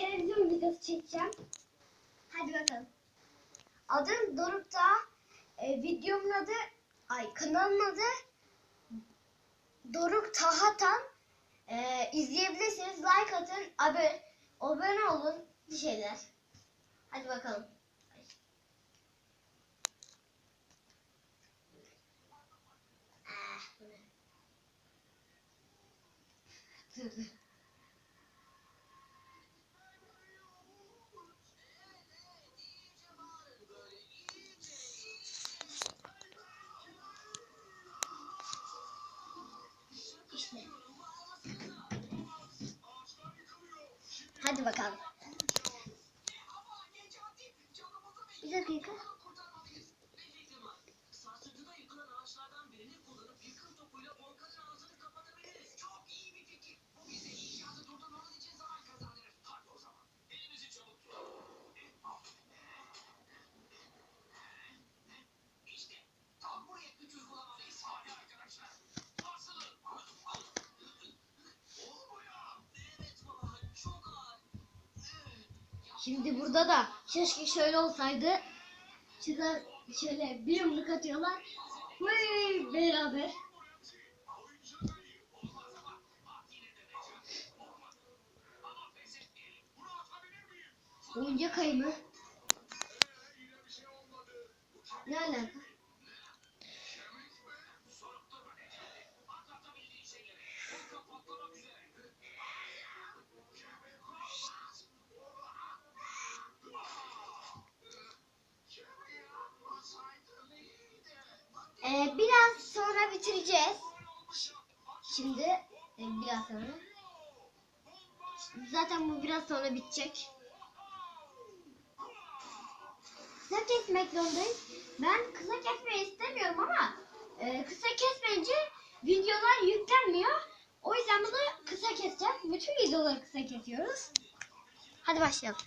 televizyon videosu çekeceğim. Hadi bakalım. Adım Doruk'ta. E, videomun adı, ay kanalın adı Doruk Tahatan. E, izleyebilirsiniz. Like atın, abone, abone olun. Bir şeyler. Hadi bakalım. Ah, bu? Hadi bakalım. Bir dakika. Şimdi burada da keşke şöyle olsaydı. Şurada şöyle bir yumruk atıyorlar. Vay beraber. Oyuncak ayı mı? Ne alaka? Ee, biraz sonra bitireceğiz. Şimdi e, biraz sonra. Zaten bu biraz sonra bitecek. Kısa kesmek zorundayız. Ben kısa kesmeyi istemiyorum ama e, kısa kesmeyince videolar yüklenmiyor. O yüzden bunu kısa keseceğiz. Bütün videoları kısa kesiyoruz. Hadi başlayalım.